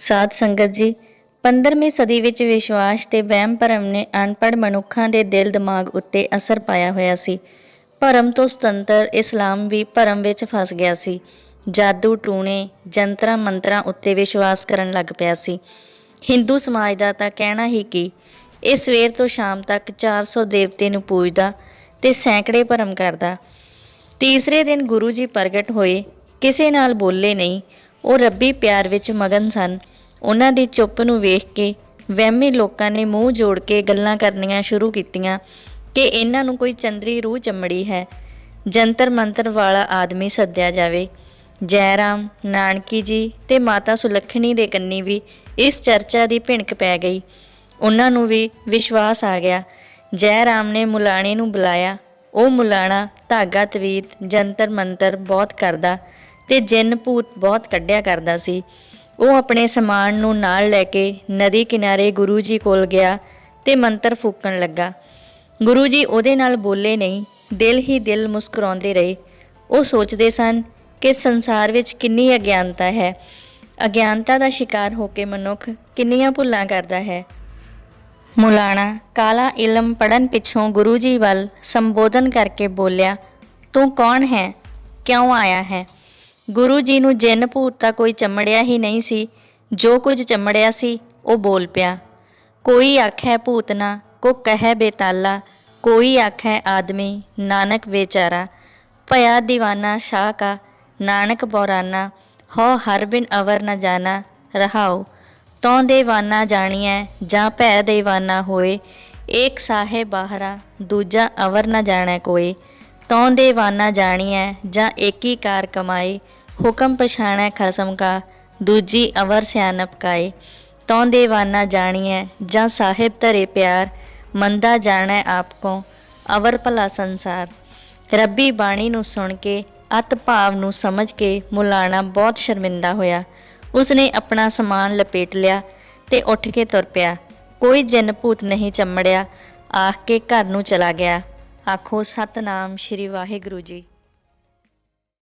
ਸਾਧ ਸੰਗਤ ਜੀ 15ਵੀਂ ਸਦੀ ਵਿੱਚ ਵਿਸ਼ਵਾਸ ਤੇ ਵਹਿਮ ਭਰਮ ਨੇ ਅਨਪੜ੍ਹ ਮਨੁੱਖਾਂ ਦੇ ਦਿਲ ਦਿਮਾਗ ਉੱਤੇ ਅਸਰ ਪਾਇਆ ਹੋਇਆ ਸੀ। ਭਰਮ ਤੋਂ ਸੁਤੰਤਰ ਇਸਲਾਮ ਵੀ ਭਰਮ ਵਿੱਚ ਫਸ ਗਿਆ ਸੀ। ਜਾਦੂ, ਟੂਣੇ, ਜੰਤਰਾਂ, ਮੰਤਰਾਂ ਉੱਤੇ ਵਿਸ਼ਵਾਸ ਕਰਨ ਲੱਗ ਪਿਆ ਸੀ। ਹਿੰਦੂ ਸਮਾਜ ਦਾ ਤਾਂ ਕਹਿਣਾ ਹੀ ਕਿ ਇਹ ਸਵੇਰ ਤੋਂ ਸ਼ਾਮ ਤੱਕ 400 ਦੇਵਤੇ ਨੂੰ ਪੂਜਦਾ ਤੇ ਸੈਂਕੜੇ ਭਰਮ ਕਰਦਾ। ਤੀਸਰੇ ਦਿਨ ਗੁਰੂ ਜੀ ਪ੍ਰਗਟ ਹੋਏ, ਕਿਸੇ ਨਾਲ ਬੋਲੇ ਨਹੀਂ ਉਹ ਰੱਬੀ ਪਿਆਰ ਵਿੱਚ ਮਗਨ ਸਨ। ਉਹਨਾਂ ਦੀ ਚੁੱਪ ਨੂੰ ਵੇਖ ਕੇ ਵਹਿਮੀ ਲੋਕਾਂ ਨੇ ਮੂੰਹ ਜੋੜ ਕੇ ਗੱਲਾਂ ਕਰਨੀਆਂ ਸ਼ੁਰੂ ਕੀਤੀਆਂ ਕਿ ਇਹਨਾਂ ਨੂੰ ਕੋਈ ਚੰਦਰੀ ਰੂਹ ਚੰਮੜੀ ਹੈ। ਜੰਤਰ ਮੰਤਰ ਵਾਲਾ ਆਦਮੀ ਸੱਦਿਆ ਜਾਵੇ। ਜੈ ਰਾਮ ਨਾਨਕੀ ਜੀ ਤੇ ਮਾਤਾ ਸੁਲੱਖਣੀ ਦੇ ਕੰਨੀ ਵੀ ਇਸ ਚਰਚਾ ਦੀ ਭਿਣਕ ਪੈ ਗਈ। ਉਹਨਾਂ ਨੂੰ ਵੀ ਵਿਸ਼ਵਾਸ ਆ ਗਿਆ। ਜੈ ਰਾਮ ਨੇ ਮੁਲਾਣੇ ਨੂੰ ਬੁਲਾਇਆ। ਉਹ ਮੁਲਾਣਾ, ਧਾਗਾ, ਤਵੀਤ, ਜੰਤਰ ਮੰਤਰ ਬਹੁਤ ਕਰਦਾ। ਤੇ ਜਿੰਨ ਭੂਤ ਬਹੁਤ ਕੱਢਿਆ ਕਰਦਾ ਸੀ। ਉਹ ਆਪਣੇ ਸਮਾਨ ਨੂੰ ਨਾਲ ਲੈ ਕੇ ਨਦੀ ਕਿਨਾਰੇ ਗੁਰੂ ਜੀ ਕੋਲ ਗਿਆ ਤੇ ਮੰਤਰ ਫੂਕਣ ਲੱਗਾ। ਗੁਰੂ ਜੀ ਉਹਦੇ ਨਾਲ ਬੋਲੇ ਨਹੀਂ, ਦਿਲ ਹੀ ਦਿਲ ਮੁਸਕਰਾਉਂਦੇ ਰਹੇ। ਉਹ ਸੋਚਦੇ ਸਨ ਕਿ ਸੰਸਾਰ ਵਿੱਚ ਕਿੰਨੀ ਅਗਿਆਨਤਾ ਹੈ। ਅਗਿਆਨਤਾ ਦਾ ਸ਼ਿਕਾਰ ਹੋ ਕੇ ਮਨੁੱਖ ਕਿੰਨੀਆਂ ਭੁੱਲਾਂ ਕਰਦਾ ਹੈ। ਮੁਲਾਣਾ ਕਾਲਾ ਇਲਮ ਪੜਨ ਪਿੱਛੋਂ ਗੁਰੂ ਜੀ ਵੱਲ ਸੰਬੋਧਨ ਕਰਕੇ ਬੋਲਿਆ, ਤੂੰ ਕੌਣ ਹੈ? ਕਿਉਂ ਆਇਆ ਹੈ? ਗੁਰੂ ਜੀ ਨੂੰ ਜਿੰਨ ਭੂਤ ਤਾਂ ਕੋਈ ਚਮੜਿਆ ਹੀ ਨਹੀਂ ਸੀ, ਜੋ ਕੁਝ ਚਮੜਿਆ ਸੀ, ਉਹ ਬੋਲ ਪਿਆ, ਕੋਈ ਆਖੈ ਭੂਤਨਾ ਕੋ ਕਹੈ ਬੇਤਾਲਾ, ਕੋਈ ਆਖੈ ਆਦਮੀ, ਨਾਨਕ ਵੇਚਾਰਾ, ਭਇਆ دیਵਾਨਾ ਸ਼ਾਹ ਕਾ, ਨਾਨਕ ਬੋਰਾਨਾ ਹੋ ਹਰ ਬਿਨ ਅਵਰ ਨ ਜਾਣਾ ਰਹਾਓ ਤੌ ਦੇਵਾਨਾ ਜਾਣੀਐ, ਜਾਂ ਭੈ ਦੇਵਾਨਾ ਹੋਏ, ਏਕ ਸਾਹੇ ਬਾਹਰਾ, ਦੂਜਾ ਅਵਰ ਨ ਜਾਣੈ ਕੋਏ ਤੌ ਦੇਵਾਨਾ ਜਾਣੀਐ, ਜਾਂ ਏਕੀ ਕਾਰ ਕਮਾਏ ਹੁਕਮ ਪਛਾਣੈ ਖਸਮ ਕਾ, ਦੂਜੀ ਅਵਰ ਸਿਆਨਪ ਕਾਏ। ਤੌ ਦੇਵਾਨਾ ਜਾਣੀਐ, ਜਾਂ ਸਾਹਿਬ ਧਰੇ ਪਿਆਰ, ਮੰਦਾ ਜਾਣੈ ਆਪ ਕੋ, ਅਵਰ ਭਲਾ ਸੰਸਾਰ। ਰੱਬੀ ਬਾਣੀ ਨੂੰ ਸੁਣ ਕੇ, ਅਤ ਭਾਵ ਨੂੰ ਸਮਝ ਕੇ ਮੁਲਾਣਾ ਬਹੁਤ ਸ਼ਰਮਿੰਦਾ ਹੋਇਆ। ਉਸਨੇ ਆਪਣਾ ਸਮਾਨ ਲਪੇਟ ਲਿਆ ਤੇ ਉੱਠ ਕੇ ਤੁਰ ਪਿਆ। ਕੋਈ ਜਿੰਨ ਭੂਤ ਨਹੀਂ ਚੰਮੜਿਆ, ਆਖ ਕੇ ਘਰ ਨੂੰ ਚਲਾ ਗਿਆ। ਆਖੋ, ਸਤਨਾਮ ਸ਼੍ਰੀ ਵਾਹਿਗੁਰੂ ਜੀ।